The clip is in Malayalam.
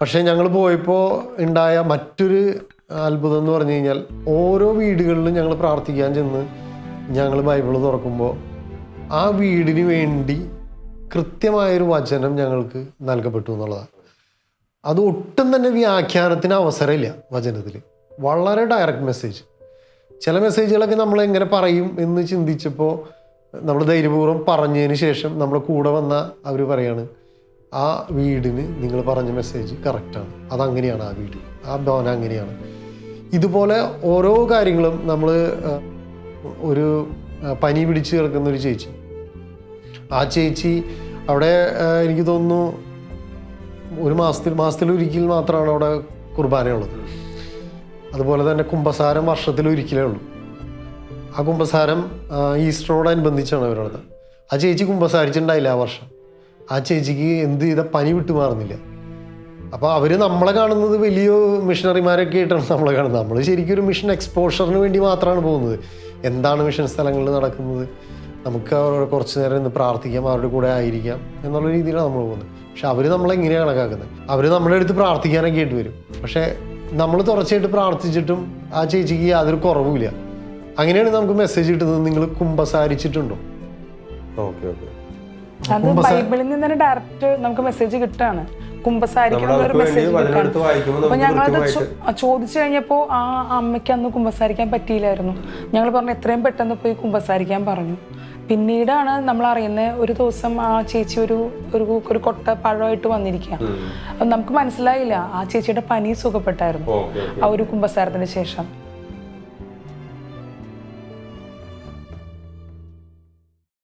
പക്ഷേ ഞങ്ങൾ പോയപ്പോൾ ഉണ്ടായ മറ്റൊരു അത്ഭുതം എന്ന് പറഞ്ഞു കഴിഞ്ഞാൽ ഓരോ വീടുകളിലും ഞങ്ങൾ പ്രാർത്ഥിക്കാൻ ചെന്ന് ഞങ്ങൾ ബൈബിൾ തുറക്കുമ്പോൾ ആ വീടിന് വേണ്ടി കൃത്യമായൊരു വചനം ഞങ്ങൾക്ക് നൽകപ്പെട്ടു എന്നുള്ളതാണ്. അത് ഒട്ടും തന്നെ വ്യാഖ്യാനത്തിന് അവസരമില്ല വചനത്തിൽ വളരെ ഡയറക്റ്റ് മെസ്സേജ് ചില മെസ്സേജുകളൊക്കെ നമ്മൾ എങ്ങനെ പറയും എന്ന് ചിന്തിച്ചപ്പോൾ നമ്മൾ ധൈര്യപൂർവം പറഞ്ഞതിന് ശേഷം നമ്മുടെ കൂടെ വന്ന അവർ പറയാണ് ആ വീടിന് നിങ്ങൾ പറഞ്ഞ മെസ്സേജ് കറക്റ്റാണ് അതങ്ങനെയാണ് ആ വീട്. ആ ഭവനം അങ്ങനെയാണ്. ഇതുപോലെ ഓരോ കാര്യങ്ങളും നമ്മൾ ഒരു പനി പിടിച്ച് കിടക്കുന്ന ഒരു ചേച്ചി. ആ ചേച്ചി അവിടെ എനിക്ക് തോന്നുന്നു ഒരു മാസത്തിൽ ഒരിക്കൽ മാത്രമാണ് അവിടെ കുർബാനയുള്ളത് അതുപോലെ തന്നെ കുംഭസാരം വർഷത്തിൽ ഒരിക്കലേ ഉള്ളൂ. ആ കുംഭസാരം ഈസ്റ്ററോടനുബന്ധിച്ചാണ് അവരുള്ളത്. ആ ചേച്ചി കുംഭസാരിച്ചിട്ടുണ്ടായില്ല ആ വർഷം. ആ ചേച്ചിക്ക് എന്ത് ചെയ്ത പനി വിട്ടു മാറുന്നില്ല. അപ്പോൾ അവർ നമ്മളെ കാണുന്നത് വലിയ മിഷണറിമാരൊക്കെ ആയിട്ടാണ് നമ്മളെ കാണുന്നത്. നമ്മൾ ശരിക്കും ഒരു മിഷൻ എക്സ്പോഷറിന് വേണ്ടി മാത്രമാണ് പോകുന്നത്. എന്താണ് മിഷൻ സ്ഥലങ്ങളിൽ നടക്കുന്നത്? നമുക്ക് അവരോട് കുറച്ച് നേരം ഇന്ന് പ്രാർത്ഥിക്കാം അവരുടെ കൂടെ ആയിരിക്കാം എന്നുള്ള രീതിയിലാണ് നമ്മൾ പോകുന്നത്. പക്ഷെ അവർ നമ്മളെങ്ങനെയാണ് കണക്കാക്കുന്നത്? അവർ നമ്മുടെ അടുത്ത് പ്രാർത്ഥിക്കാനൊക്കെ ആയിട്ട് വരും. പക്ഷേ നമ്മൾ തുടർച്ചയായിട്ട് പ്രാർത്ഥിച്ചിട്ടും ആ ചേച്ചിക്ക് യാതൊരു കുറവുമില്ല. അങ്ങനെയാണ് നമുക്ക് മെസ്സേജ് കിട്ടുന്നത്. നിങ്ങൾ കുമ്പസാരിച്ചിട്ടുണ്ടോ? Okay okay. അത് ബൈബിളിൽ നിന്ന് തന്നെ ഡയറക്റ്റ് നമുക്ക് മെസ്സേജ് കിട്ടാണ്. മെസ്സേജ് കിട്ടാണ്. അപ്പൊ ഞങ്ങളത് ചോദിച്ചു കഴിഞ്ഞപ്പോൾ ആ അമ്മയ്ക്ക് അന്ന് കുമ്പസാരിക്കാൻ പറ്റിയില്ലായിരുന്നു. ഞങ്ങൾ പറഞ്ഞു എത്രയും പെട്ടെന്ന് പോയി കുമ്പസാരിക്കാൻ പറഞ്ഞു. പിന്നീടാണ് നമ്മൾ അറിയുന്നത് ഒരു ദിവസം ആ ചേച്ചി ഒരു ഒരു ഒരു കൊട്ട പഴമായിട്ട് വന്നിരിക്കുക. അപ്പം നമുക്ക് മനസ്സിലായില്ല. ആ ചേച്ചിയുടെ പനി സുഖപ്പെട്ടായിരുന്നു. ആ ഒരു കുമ്പസാരത്തിന് ശേഷം.